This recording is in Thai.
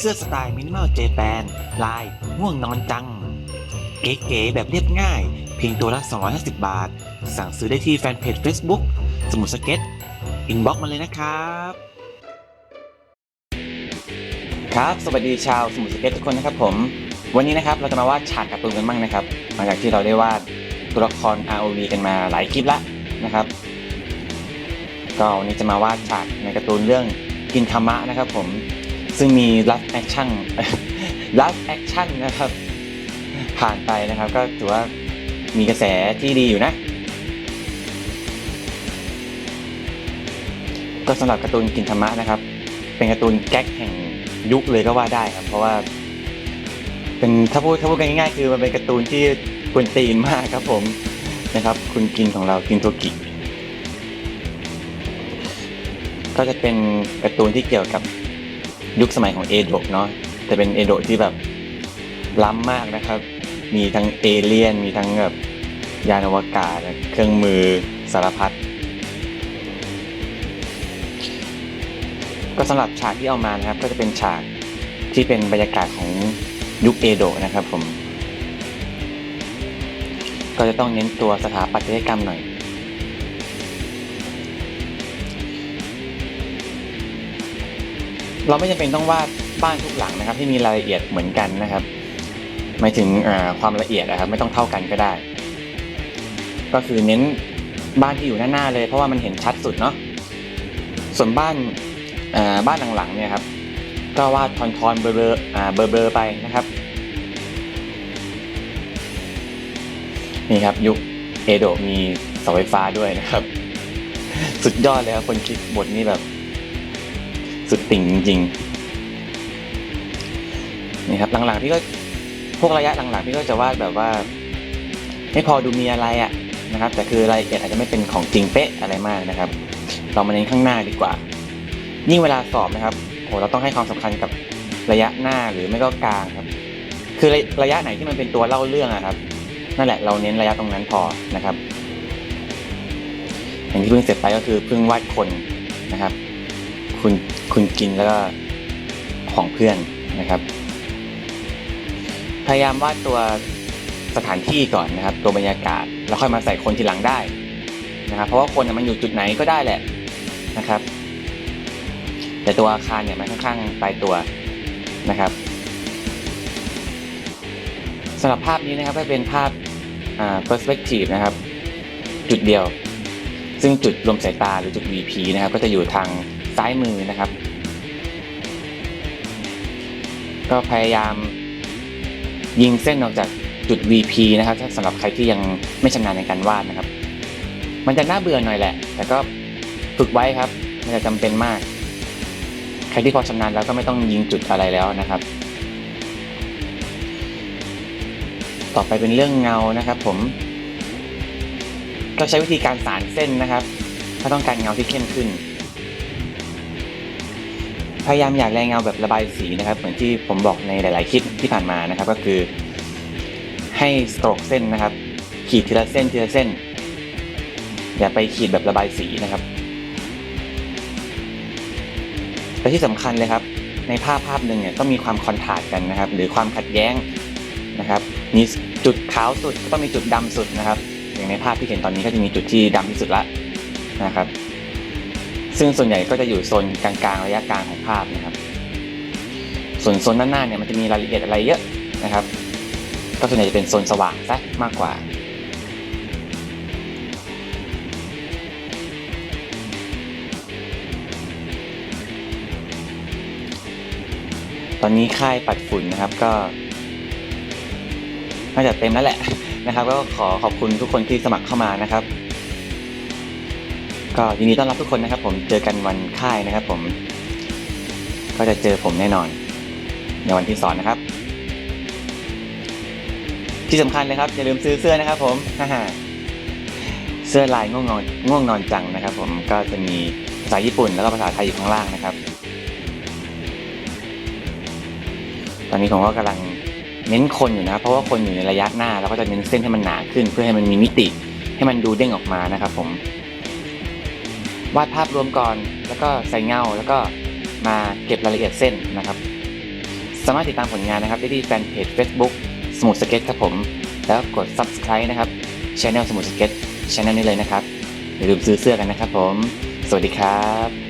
เสื้อสไตล์มินิมอลเจแปนลายง่วงนอนจัง เก๋ๆแบบเรียบง่าย เพียงตัวละ 250 บาท สั่งซื้อได้ที่แฟนเพจ Facebook สมุดสเก็ตอินบ็อกมาเลยนะครับครับสวัสดีชาวสมุดสเก็ตทุกคนนะครับผม วันนี้นะครับเราจะมาวาดฉากการ์ตูนกันบ้างนะครับหลังจากที่เราได้วาดตัวละคร ROV กันมาหลายคลิปแล้วนะครับ ก็วันนี้จะมาวาดฉากในการ์ตูนเรื่องกินธรรมะนะครับผม ซึ่งมี last action last action นะครับ ผ่านไปนะครับ ก็ถือว่ามีกระแสที่ดีอยู่นะ ก็สำหรับการ์ตูนกินธรรมะนะครับ เป็นการ์ตูนแก๊กแห่งยุคเลยก็ว่าได้ครับ เพราะว่า เป็นถ้าพูดถ้าพูดกันง่ายๆคือมันเป็นการ์ตูนที่กวนตีนมากครับผมนะครับ คุณกินของเรากินโทกิก็จะเป็นการ์ตูนที่เกี่ยวกับ ยุคสมัยของเอโดะเนาะแต่เป็นเอโดะที่แบบล้ำมากนะครับ มีทั้งเอเลี่ยน มีทั้งแบบยานอวกาศ เครื่องมือสารพัด ก็สำหรับฉากที่เอามานะครับ ก็จะเป็นฉากที่เป็นบรรยากาศของยุคเอโดะนะครับผม ก็จะต้องเน้นตัวสถาปัตยกรรมหน่อย เราไม่จำเป็นต้องวาดบ้านทุกหลังนะครับ ที่มีรายละเอียดเหมือนกันนะครับหมายถึงความละเอียดนะครับ ไม่ต้องเท่ากันก็ได้ ก็คือเน้นบ้านที่อยู่หน้าๆเลย เพราะว่ามันเห็นชัดสุดเนาะส่วนบ้านบ้านหลังๆเนี่ยครับ ก็วาดทอนๆเบลอๆอ่าเบลอๆไปนะครับนี่ครับยุคเอโดะมีเสาไฟฟ้าด้วยนะครับ สุดยอดเลยครับคนคิดบทนี้แบบ สุดติ่งจริงๆนี่ครับหลังๆพี่ก็พวกระยะหลังๆพี่ก็จะวาดแบบว่าไม่พอดูมีอะไรอะนะครับ แต่คือรายละเอียดอาจจะไม่เป็นของจริงเป๊ะอะไรมากนะครับ เรามาเน้นข้างหน้าดีกว่า ยิ่งเวลาสอบนะครับโหเราต้องให้ความสำคัญกับระยะหน้าหรือไม่ก็กลางครับ คือระระยะไหนที่มันเป็นตัวเล่าเรื่องอะครับนั่นแหละเราเน้นระยะตรงนั้นพอนะครับอย่างที่เพิ่งเสร็จไปก็คือเพิ่งวาดคนนะครับ คุณคุณกินแล้วก็ของเพื่อนนะครับ พยายามวาดตัวสถานที่ก่อนนะครับ ตัวบรรยากาศ แล้วค่อยมาใส่คนทีหลังได้นะครับเพราะว่าคนน่ะมันอยู่จุดไหนก็ได้แหละนะครับ แต่ตัวอาคารเนี่ยมันค่อนข้างตายตัวนะครับสำหรับภาพนี้นะครับก็เป็นภาพอ่า perspective นะครับ จุดเดียว ซึ่งจุดรวมสายตาหรือจุด VP นะครับ ก็จะอยู่ทาง ซ้ายมือนะครับ ก็พยายามยิงเส้นออกจากจุด VP นะครับสำหรับใครที่ยังไม่ชำนาญในการวาดนะครับ มันจะน่าเบื่อหน่อยแหละ แต่ก็ฝึกไว้ครับมันจะจำเป็นมาก ใครที่พอชำนาญแล้วก็ไม่ต้องยิงจุดอะไรแล้วนะครับ ต่อไปเป็นเรื่องเงานะครับผมก็ใช้วิธีการสานเส้นนะครับ ถ้าต้องการเงาที่เข้มขึ้น พยายามอยากแรงเงาแบบระบายสีนะครับเหมือนที่ผมบอกในหลาย ๆ คลิปที่ผ่านมานะครับ ก็คือให้สโตรกเส้นนะครับ ขีดทีละเส้นทีละเส้น อย่าไปขีดแบบระบายสีนะครับแต่ที่สำคัญเลยครับ ในภาพภาพหนึ่งเนี่ยต้องมีความคอนทราสต์กันนะครับ หรือความขัดแย้งนะครับ มีจุดขาวสุดก็ต้องมีจุดดำสุดนะครับ อย่างในภาพที่เห็นตอนนี้ก็จะมีจุดที่ดำที่สุดละนะครับ ซึ่งส่วนใหญ่ก็จะอยู่โซนกลางๆ ระยะกลางของภาพนะครับ ส่วนโซนด้านหน้าเนี่ยมันจะมีรายละเอียดอะไรเยอะนะครับ ก็ส่วนใหญ่จะเป็นโซนสว่างซะมากกว่าตอนนี้ค่ายปัดฝุ่นนะครับก็น่าจะเต็มแล้วแหละนะครับ ก็ขอขอบคุณทุกคนที่สมัครเข้ามานะครับ ก็ยินดีต้อนรับทุกคนนะครับ ผมเจอกันวันค่ายนะครับ ผม ก็จะเจอผมแน่นอน ในวันที่สอนนะครับ ที่สำคัญเลยครับอย่าลืมซื้อเสื้อนะครับ ผมเสื้อลายง่วงนอนง่วงนอนจังนะครับ ผมก็จะมีภาษาญี่ปุ่น แล้วก็ภาษาไทยอยู่ข้างล่างนะครับ ตอนนี้ผมก็กำลังเน้นคนอยู่นะเพราะว่าคนอยู่ในระยะหน้าเราก็จะเน้นเส้นให้มันหนาขึ้น เพื่อให้มันมีมิติ ให้มันดูเด้งออกมานะครับ ผม วาดภาพรวมก่อน แล้วก็ใส่เงา แล้วก็มาเก็บรายละเอียดเส้นนะครับ สามารถติดตามผลงานนะครับได้ที่แฟนเพจ Facebook สมุดสเก็ตครับผม แล้วกด subscribe นะครับช anel สมุดสเก็ตช anel นี้เลยนะครับอย่าลืมซื้อเสื้อกันนะครับผม สวัสดีครับ